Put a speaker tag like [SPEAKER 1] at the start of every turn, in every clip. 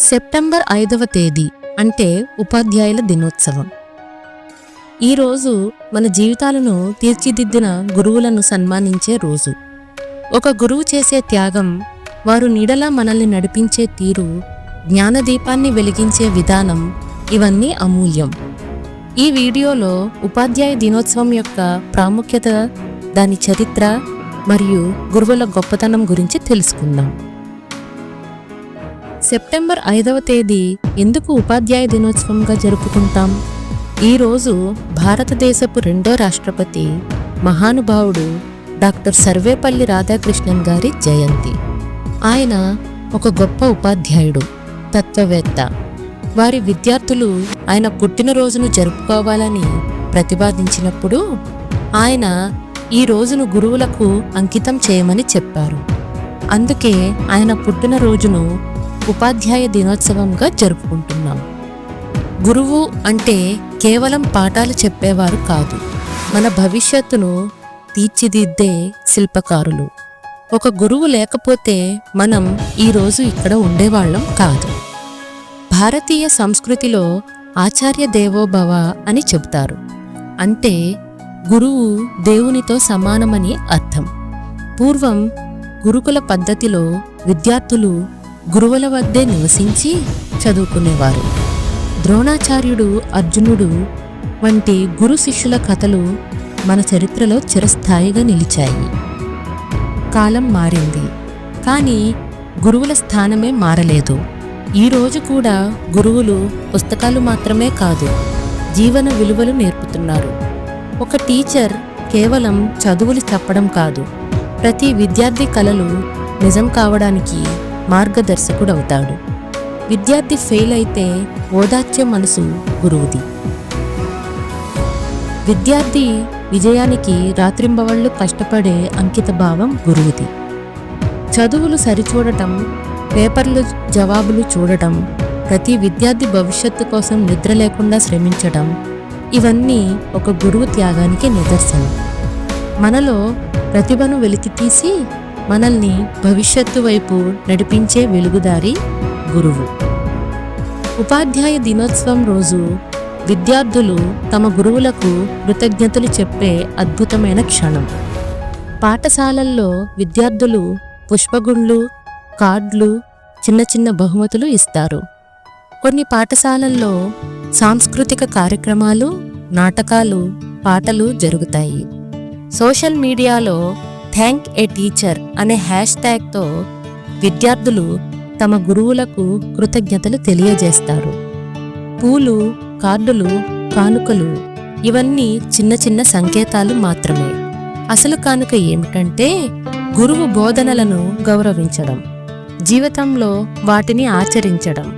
[SPEAKER 1] September ఐదవ తేదీ అంటే ఉపాధ్యాయుల దినోత్సవం. ఈరోజు మన జీవితాలను తీర్చిదిద్దిన గురువులను సన్మానించే రోజు. ఒక గురువు చేసే త్యాగం వారు నీడలా మనల్ని నడిపించే తీరు జ్ఞానదీపాన్ని వెలిగించే విధానం ఇవన్నీ అమూల్యం. ఈ వీడియోలో ఉపాధ్యాయ దినోత్సవం యొక్క ప్రాముఖ్యత దాని చరిత్ర మరియు గురువుల గొప్పతనం గురించి తెలుసుకుందాం. సెప్టెంబర్ ఐదవ తేదీ ఎందుకు ఉపాధ్యాయ దినోత్సవంగా జరుపుకుంటాం? ఈరోజు భారతదేశపు రెండో రాష్ట్రపతి మహానుభావుడు డాక్టర్ సర్వేపల్లి రాధాకృష్ణన్ గారి జయంతి. ఆయన ఒక గొప్ప ఉపాధ్యాయుడు తత్వవేత్త. వారి విద్యార్థులు ఆయన పుట్టినరోజును జరుపుకోవాలని ప్రతిపాదించినప్పుడు ఆయన ఈ రోజును గురువులకు అంకితం చేయమని చెప్పారు. అందుకే ఆయన పుట్టినరోజును ఉపాధ్యాయ దినోత్సవంగా జరుపుకుంటున్నాం. గురువు అంటే కేవలం పాఠాలు చెప్పేవారు కాదు. మన భవిష్యత్తును తీర్చిదిద్దే శిల్పకారులు. ఒక గురువు లేకపోతే మనం ఈరోజు ఇక్కడ ఉండేవాళ్ళం కాదు. భారతీయ సంస్కృతిలో ఆచార్య దేవోభవ అని చెబుతారు. అంటే గురువు దేవునితో సమానమని అర్థం. పూర్వం గురుకుల పద్ధతిలో విద్యార్థులు గురువుల వద్దే నివసించి చదువుకునేవారు. ద్రోణాచార్యుడు అర్జునుడు వంటి గురు శిష్యుల కథలు మన చరిత్రలో చిరస్థాయిగా నిలిచాయి. కాలం మారింది. కానీ గురువుల స్థానమే మారలేదు. ఈరోజు కూడా గురువులు పుస్తకాలు మాత్రమే కాదు జీవన విలువలు నేర్పుతున్నారు. ఒక టీచర్ కేవలం చదువులు చెప్పడం కాదు ప్రతి విద్యార్థి కళలు నిజం కావడానికి మార్గదర్శకుడవుతాడు. విద్యార్థి ఫెయిల్ అయితే ఓదార్చే మనసు గురువుది. విద్యార్థి విజయానికి రాత్రింబవళ్ళు కష్టపడే అంకిత భావం గురువుది. చదువులు సరిచూడటం పేపర్లు జవాబులు చూడటం ప్రతి విద్యార్థి భవిష్యత్తు కోసం నిద్ర లేకుండా శ్రమించడం ఇవన్నీ ఒక గురువు త్యాగానికి నిదర్శనం. మనలో ప్రతిభను వెలికితీసి మనల్ని భవిష్యత్తు వైపు నడిపించే వెలుగుదారి గురువు. ఉపాధ్యాయ దినోత్సవం రోజు విద్యార్థులు తమ గురువులకు కృతజ్ఞతలు చెప్పే అద్భుతమైన క్షణం. పాఠశాలల్లో విద్యార్థులు పుష్పగుండ్లు కార్డులు చిన్న చిన్న బహుమతులు ఇస్తారు. కొన్ని పాఠశాలల్లో సాంస్కృతిక కార్యక్రమాలు నాటకాలు పాటలు జరుగుతాయి. సోషల్ మీడియాలో థ్యాంక్ ఏ టీచర్ అనే హ్యాష్ ట్యాగ్తో విద్యార్థులు తమ గురువులకు కృతజ్ఞతలు తెలియజేస్తారు. పూలు కార్డులు కానుకలు ఇవన్నీ చిన్న చిన్న సంకేతాలు మాత్రమే. అసలు కానుక ఏమిటంటే గురువు బోధనలను గౌరవించడం జీవితంలో వాటిని ఆచరించడం.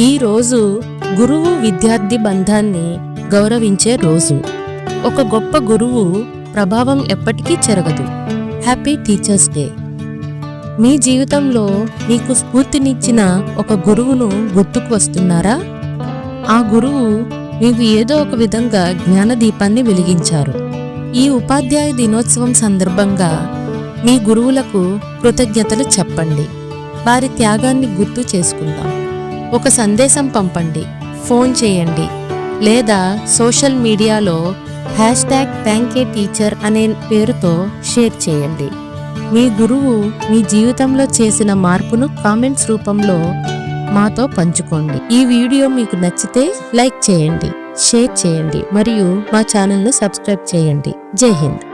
[SPEAKER 1] ఈ రోజు గురువు విద్యార్థి బంధాన్ని గౌరవించే రోజు. ఒక గొప్ప గురువు ప్రభావం ఎప్పటికీ చెరగదు. హ్యాపీ టీచర్స్ డే మీ జీవితంలో మీకు స్ఫూర్తినిచ్చిన ఒక గురువును గుర్తుకు వస్తున్నారా? ఆ గురువు మీకు ఏదో ఒక విధంగా జ్ఞానదీపాన్ని వెలిగించారు. ఈ ఉపాధ్యాయ దినోత్సవం సందర్భంగా మీ గురువులకు కృతజ్ఞతలు చెప్పండి. వారి త్యాగాన్ని గుర్తు చేసుకుందాం. ఒక సందేశం పంపండి. ఫోన్ చేయండి. లేదా సోషల్ మీడియాలో hash tag thank a teacher అనే పేరుతో షేర్ చేయండి. మీ గురువు మీ జీవితంలో చేసిన మార్పును కామెంట్స్ రూపంలో మాతో పంచుకోండి. ఈ వీడియో మీకు నచ్చితే లైక్ చేయండి షేర్ చేయండి మరియు మా ఛానల్ను సబ్స్క్రైబ్ చేయండి. జై హింద్.